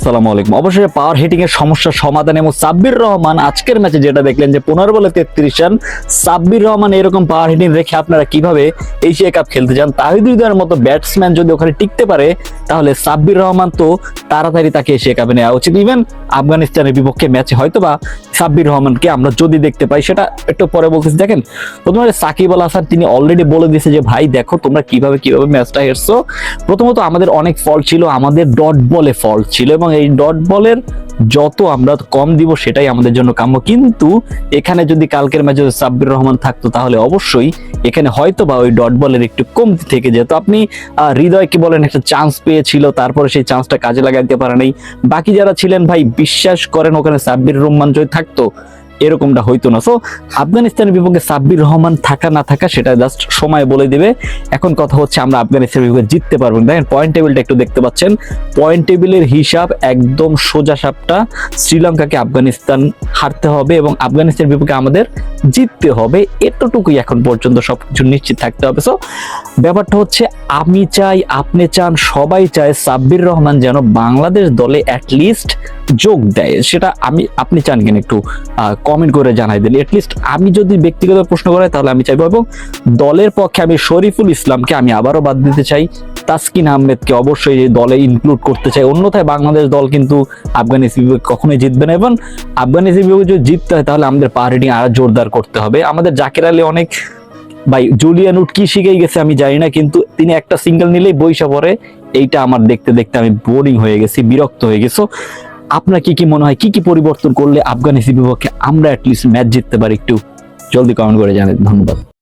আসসালামু আলাইকুম। অবশ্যই পাওয়ার হিটিং এর সমস্যা সমাধান এবং সাব্বির রহমান আজকের ম্যাচে যেটা দেখলেন যে পনেরো বলে তেত্রিশ রান, সাব্বির রহমান এরকম পাওয়ার হিটিং রেখে আপনারা কীভাবে এশিয়া কাপ খেলতে চান? তাহিদ হৃদয়ের মতো ব্যাটসম্যান যদি ওখানে টিকতে পারে, তাহলে সাব্বির রহমান তো তাড়াতাড়ি তাকে এশিয়া কাপে নেওয়া উচিত। ইভেন আফগানিস্তানের বিপক্ষে ম্যাচে হয়তো বা সাব্বির রহমানকে আমরা যদি দেখতে পাই, সেটা একটু পরে বলতেছি। দেখেন প্রথমে সাকিব আল হাসান, তিনি অলরেডি বলে দিয়েছে যে, ভাই, দেখো তোমরা কীভাবে কীভাবে ম্যাচটা হেরছো। প্রথমত আমাদের অনেক ফল ছিল, আমাদের ডট বলে ফল ছিল এবং এই ডট বলের যত আমরা কম দিব সেটাই আমাদের জন্য কাম্য। কিন্তু এখানে যদি কালকের ম্যাচে সাব্বির রহমান থাকতো, তাহলে অবশ্যই এখানে হয়তো বা ওই ডট বলের একটু কমতি থেকে যেত। আপনি হৃদয় কি বলেন, একটা চান্স পেয়েছিল, তারপরে সেই চান্সটা কাজে লাগাতে পারে নাই। বাকি যারা ছিলেন ভাই, বিশ্বাস করেন ওখানে সাব্বির রহমান যদি থাকতো এরকমটা হইতো না। সো আফগানিস্তানের বিপক্ষে সাব্বির রহমান থাকা না থাকা সেটা জাস্ট সময় বলে দিবে। এখন কথা হচ্ছে আমরা আফগানিস্তানের বিপক্ষে জিততে পারব দেখেন পয়েন্ট টেবিলটা একটু দেখতে পাচ্ছেন। পয়েন্ট টেবিলের হিসাব একদম সোজা সাপটা। শ্রীলঙ্কাকে আফগানিস্তান হারতে হবে এবং আফগানিস্তানের বিপক্ষে আমাদের জিততে হবে। এতটুকুই এখন পর্যন্ত সবকিছু নিশ্চিত থাকতে হবে। সো ব্যাপারটা হচ্ছে আমি চাই, আপনি চান, সবাই চায় সাব্বির রহমান যেন বাংলাদেশ দলে অ্যাটলিস্ট যোগ দেয়, সেটা আমি, আপনি চান কিনা একটু কমেন্ট করে জানাই দিন এটলিস্ট আমি যদি ব্যক্তিগত প্রশ্ন করে তাহলে আমি চাইব এবং দলের পক্ষে আমি শরীফুল ইসলামকে আমি আবারও বাদ দিতে চাই। তাসকিন আহমেদকে অবশ্যই এই দলে ইনক্লুড করতে চাই। অন্যথায় বাংলাদেশ দল কিন্তু আফগানিস্তান বিভাগ কখনোই জিতবে না এবং আফগানিস্তান বিভাগে যদি জিততে হয়, তাহলে আমাদের রেটিং আরও জোরদার করতে হবে। আমাদের জাকির আলী অনেক, ভাই, জুলিয়ান উড কি শিখেই গেছে আমি জানি না, কিন্তু তিনি একটা সিঙ্গেল নিলেই বইসা পরে এইটা আমার দেখতে দেখতে আমি বোরিং হয়ে গেছি, বিরক্ত হয়ে গেছি। আপনার কি কি মনে হয়, কি কি পরিবর্তন করলে আফগানিস্তান বিপক্ষে আমরা অ্যাটলিস্ট ম্যাচ জিততে পারি একটু জলদি কমেন্ট করে জানান ধন্যবাদ।